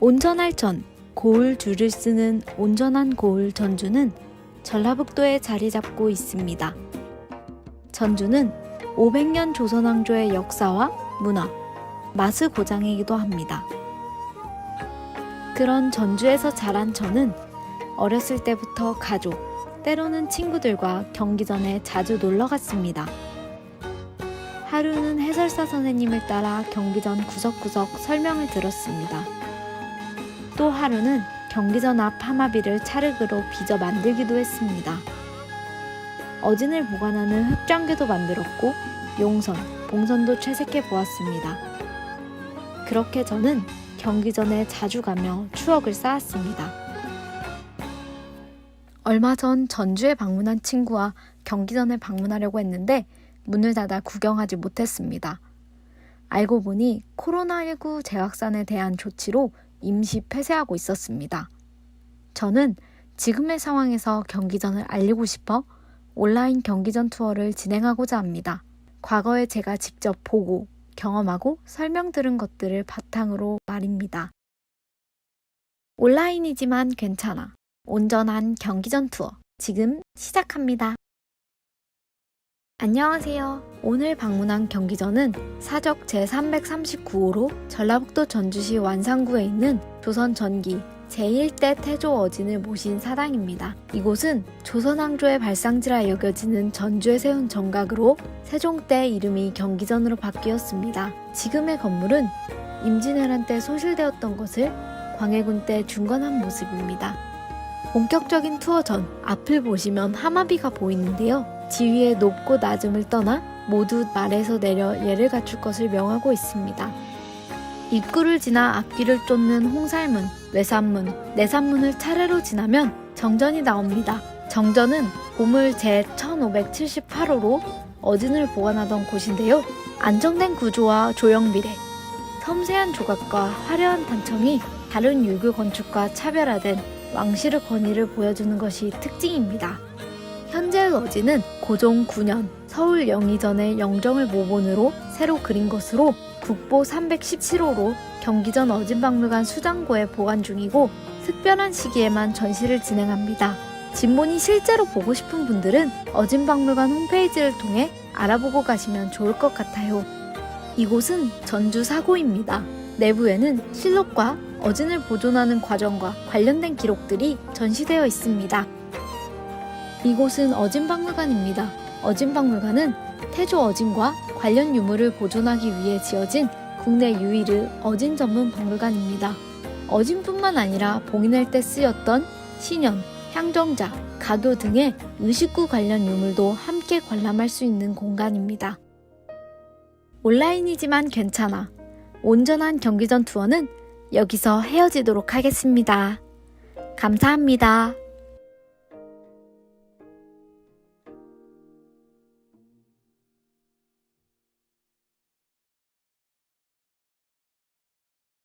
온전할 전, 고을 줄을 쓰는 온전한 고을 전주는 전라북도에 자리 잡고 있습니다. 전주는 500년 조선왕조의 역사와 문화, 마스 고장이기도 합니다. 그런 전주에서 자란 저는 어렸을 때부터 가족, 때로는 친구들과 경기 전에 자주 놀러 갔습니다. 하루는 해설사 선생님을 따라 경기 전 구석구석 설명을 들었습니다. 또 하루는 경기전 앞 하마비를 찰흙으로 빚어 만들기도 했습니다. 어진을 보관하는 흙장개도 만들었고 용선, 봉선도 채색해 보았습니다. 그렇게 저는 경기 전에 자주 가며 추억을 쌓았습니다. 얼마 전 전주에 방문한 친구와 경기 전에 방문하려고 했는데 문을 닫아 구경하지 못했습니다. 알고 보니 코로나19 재확산에 대한 조치로 임시 폐쇄하고 있었습니다. 저는 지금의 상황에서 경기전을 알리고 싶어 온라인 경기전 투어를 진행하고자 합니다. 과거에 제가 직접 보고 경험하고 설명 들은 것들을 바탕으로 말입니다. 온라인이지만 괜찮아. 온전한 경기전 투어. 지금 시작합니다. 안녕하세요. 오늘 방문한 경기전은 사적 제339호로 전라북도 전주시 완산구에 있는 조선 전기 제1대 태조 어진을 모신 사당입니다. 이곳은 조선왕조의 발상지라 여겨지는 전주에 세운 정각으로 세종 때 이름이 경기전으로 바뀌었습니다. 지금의 건물은 임진왜란 때 소실되었던 것을 광해군 때 중건한 모습입니다. 본격적인 투어 전 앞을 보시면 하마비가 보이는데요. 지위의 높고 낮음을 떠나 모두 말에서 내려 예를 갖출 것을 명하고 있습니다. 입구를 지나 앞길을 쫓는 홍살문, 외산문, 내산문을 차례로 지나면 정전이 나옵니다. 정전은 보물 제1578호로 어진을 보관하던 곳인데요. 안정된 구조와 조형 비례, 섬세한 조각과 화려한 단청이 다른 유교 건축과 차별화된 왕실의 권위를 보여주는 것이 특징입니다. 현재의 어진은 고종 9년 서울 영의전의 영정을 모본으로 새로 그린 것으로 국보 317호로 경기전 어진박물관 수장고에 보관 중이고 특별한 시기에만 전시를 진행합니다. 진본이 실제로 보고 싶은 분들은 어진박물관 홈페이지를 통해 알아보고 가시면 좋을 것 같아요. 이곳은 전주 사고입니다. 내부에는 실록과 어진을 보존하는 과정과 관련된 기록들이 전시되어 있습니다. 이곳은 어진박물관입니다. 어진박물관은 태조 어진과 관련 유물을 보존하기 위해 지어진 국내 유일의 어진 전문 박물관입니다. 어진뿐만 아니라 봉인할 때 쓰였던 신연, 향정자, 가교 등의 의식구 관련 유물도 함께 관람할 수 있는 공간입니다. 온라인이지만 괜찮아. 온전한 경기전 투어는 여기서 헤어지도록 하겠습니다. 감사합니다.